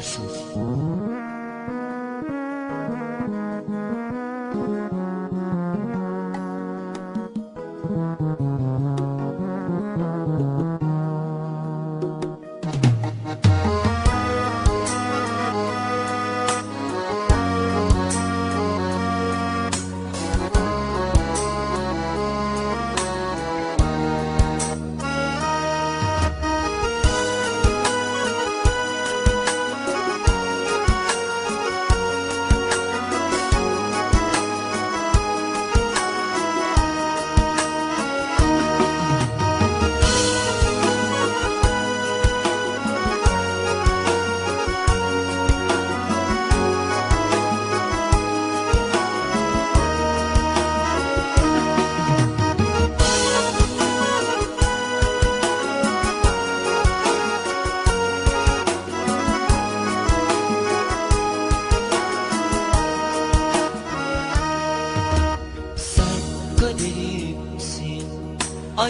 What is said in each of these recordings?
kokusu. Sen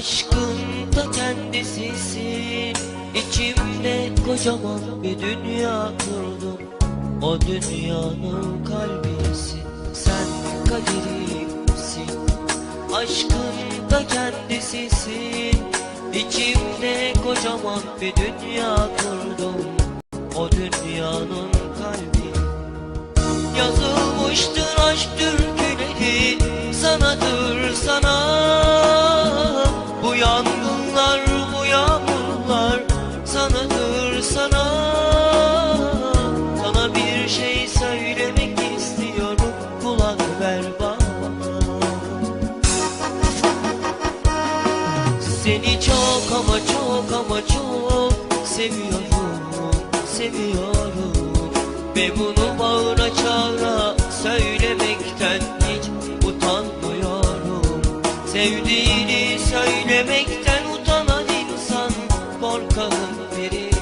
Aşkın da kendisisin. İçimde kocaman bir dünya kurdum. O dünyanın kalbisin Sen kaderimsin. Aşkın da kendisisin. İçimde kocaman bir dünya kurdum. O dünyanın kalbi. Yazılmıştır aşk seviyorum, seviyorum. Ve bunu bağıra çağıra söylemekten hiç utanmıyorum. Sevdiğini söylemekten utanan insan korkağın biridir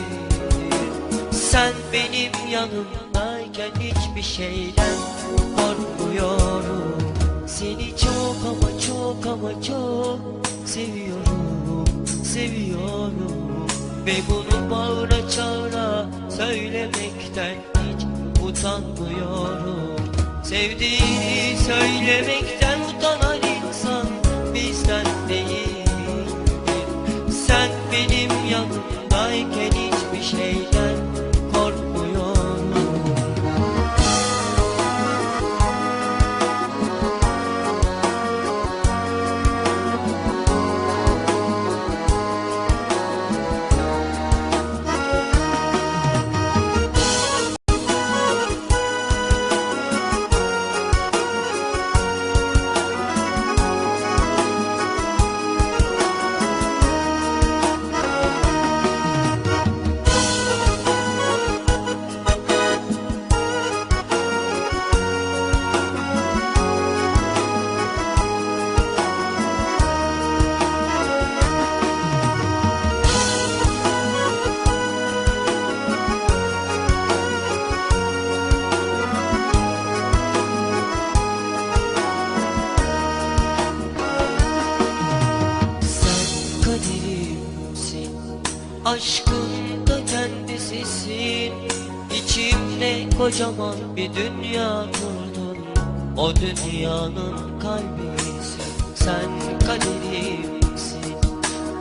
Sen benim yanımdayken hiçbir şeyden korkmuyorum. Seni çok ama çok ama çok seviyorum, seviyorum Ve bunu bağıra çağıra söylemekten hiç utanmıyorum. Sevdiğini söylemekten kendisisin İçimde kocaman bir dünya kurdun O dünyanın kalbisin Sen kaderimsin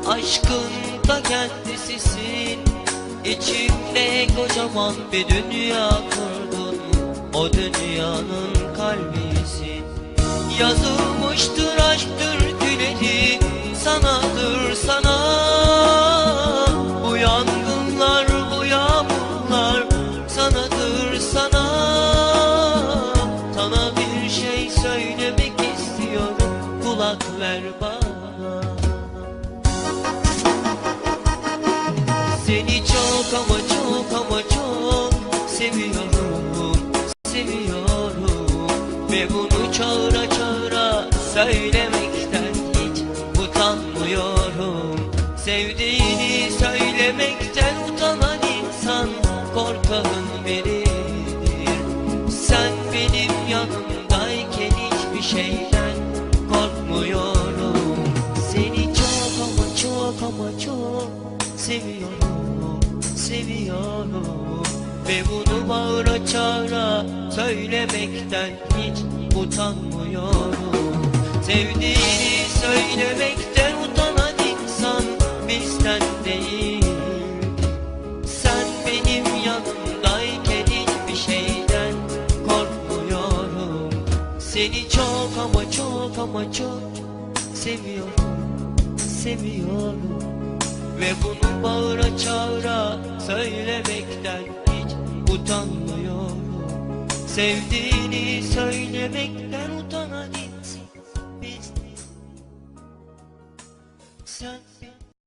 Aşkın da kendisisin. İçimde kocaman bir dünya kurdun O dünyanın kalbisin Yazılmıştır Seni çok ama çok ama çok seviyorum, seviyorum. Ve bunu çağıra çağıra söylemekten hiç utanmıyorum. Sevdiğini söylemekten utanan insan korkağın biridir. Sen benim yanımdayken hiçbir şeyden seviyorum, Ve bunu bağıra çağıra söylemekten hiç utanmıyorum. Sevdiğini söylemekten utanan insan bizden değil. Sen benim yanımdayken hiçbir şeyden korkmuyorum. Seni çok ama çok ama çok seviyorum, seviyorum Ve bunu bağıra çağıra söylemekten hiç utanmıyorum. Sevdiğini söylemekten